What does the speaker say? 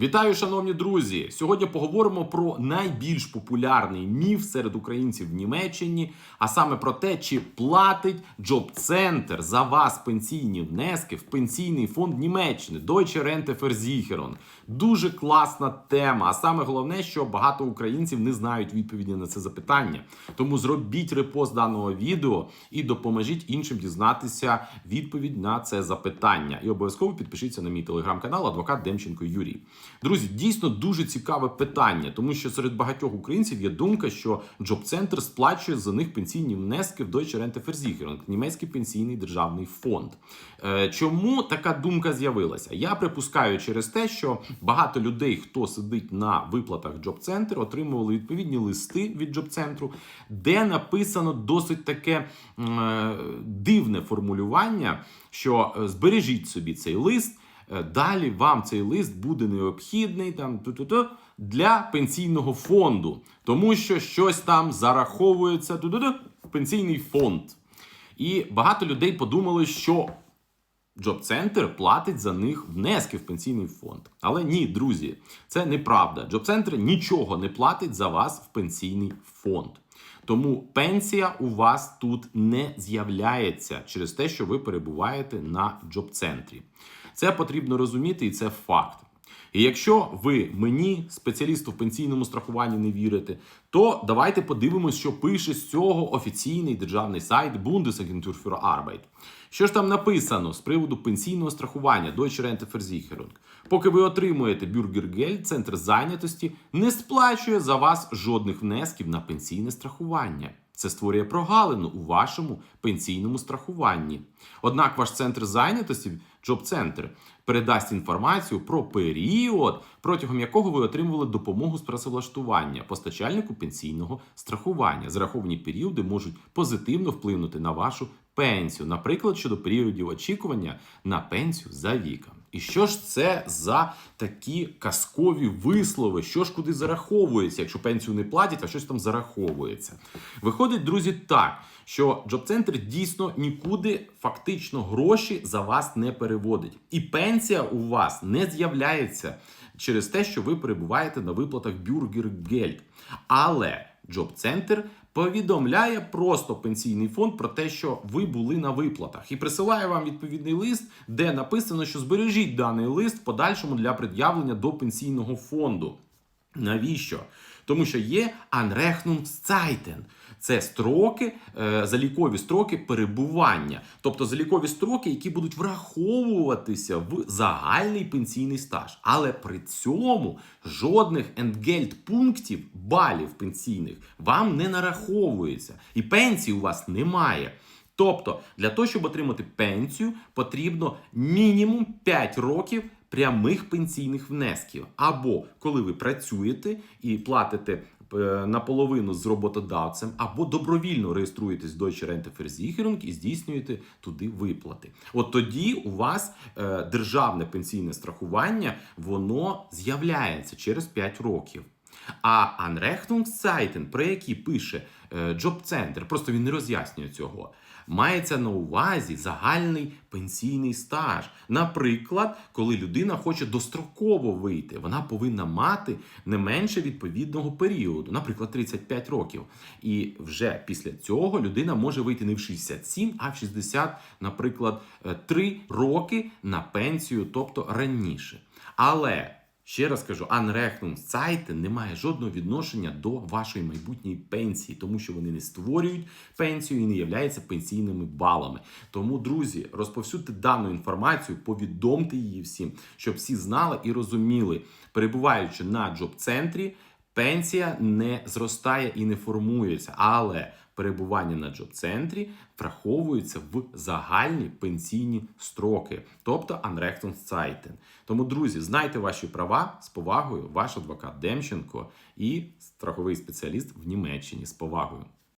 Вітаю, шановні друзі! Сьогодні поговоримо про найбільш популярний міф серед українців в Німеччині, а саме про те, чи платить Джоб-центр за вас пенсійні внески в пенсійний фонд Німеччини Deutsche Rente Versicherung. Дуже класна тема. А саме головне, що багато українців не знають відповіді на це запитання. Тому зробіть репост даного відео і допоможіть іншим дізнатися відповідь на це запитання. І обов'язково підпишіться на мій телеграм-канал Адвокат Демченко Юрій. Друзі, дійсно дуже цікаве питання, тому що серед багатьох українців є думка, що Джоб-центр сплачує за них пенсійні внески в Deutsche Rente Versicherung, німецький пенсійний державний фонд. Е, Чому така думка з'явилася? Я припускаю через те, що багато людей, хто сидить на виплатах Джоб-центр, отримували відповідні листи від Джоб-центру, де написано досить таке е, дивне формулювання, що е, збережіть собі цей лист. Е, Далі вам цей лист буде необхідний там для пенсійного фонду, тому що щось там зараховується в пенсійний фонд. І багато людей подумали, що Джоб-центр платить за них внески в пенсійний фонд. Але ні, друзі, це неправда. Джоб-центр нічого не платить за вас в пенсійний фонд. Тому пенсія у вас тут не з'являється через те, що ви перебуваєте на джоб-центрі. Це потрібно розуміти, і це факт. І якщо ви мені, спеціалісту в пенсійному страхуванні, не вірите, то давайте подивимось, що пише з цього офіційний державний сайт Bundesagentur für Arbeit. Що ж там написано з приводу пенсійного страхування Deutsche Rente Versicherung? Поки ви отримуєте Bürgergeld, центр зайнятості не сплачує за вас жодних внесків на пенсійне страхування. Це створює прогалину у вашому пенсійному страхуванні. Однак ваш центр зайнятості, Джоб-центр, передасть інформацію про період, протягом якого ви отримували допомогу з працевлаштування постачальнику пенсійного страхування. Зараховані періоди можуть позитивно вплинути на вашу пенсію, наприклад, щодо періодів очікування на пенсію за віком. І що ж це за такі казкові вислови? Що ж куди зараховується, якщо пенсію не платять, а щось там зараховується? Виходить, друзі, так, що Джоб-центр дійсно нікуди фактично гроші за вас не переводить. І пенсія у вас не з'являється через те, що ви перебуваєте на виплатах Бюргергельд. Але Джоб-центр повідомляє просто пенсійний фонд про те, що ви були на виплатах, і присилає вам відповідний лист, де написано, що збережіть даний лист в подальшому для пред'явлення до пенсійного фонду. Навіщо? Тому що є Anrechnungszeiten. Це строки, е, залікові строки перебування, тобто залікові строки, які будуть враховуватися в загальний пенсійний стаж. Але при цьому жодних енгельд пунктів, балів пенсійних вам не нараховується, і пенсії у вас немає. Тобто, для того, щоб отримати пенсію, потрібно мінімум 5 років прямих пенсійних внесків. Або коли ви працюєте і платите е, наполовину з роботодавцем, або добровільно реєструєтесь в Deutsche Rente і здійснюєте туди виплати. От тоді у вас е, державне пенсійне страхування воно з'являється через 5 років. А Anrechnungszeiten, про які пише Джоб-центр, просто він не роз'яснює цього. Мається на увазі загальний пенсійний стаж. Наприклад, коли людина хоче достроково вийти, вона повинна мати не менше відповідного періоду, наприклад, 35 років. І вже після цього людина може вийти не в 67, а в 60, наприклад, 3 роки на пенсію, тобто раніше. Але Ще раз кажу, Anrechnungszeiten не має жодного відношення до вашої майбутньої пенсії, тому що вони не створюють пенсію і не являються пенсійними балами. Тому, друзі, розповсюдьте дану інформацію, повідомте її всім, щоб всі знали і розуміли, перебуваючи на джоб-центрі, пенсія не зростає і не формується, але перебування на джоб-центрі враховується в загальні пенсійні строки, тобто Anrechnungszeiten. Тому, друзі, знайте ваші права з повагою, ваш адвокат Демченко і страховий спеціаліст в Німеччині з повагою.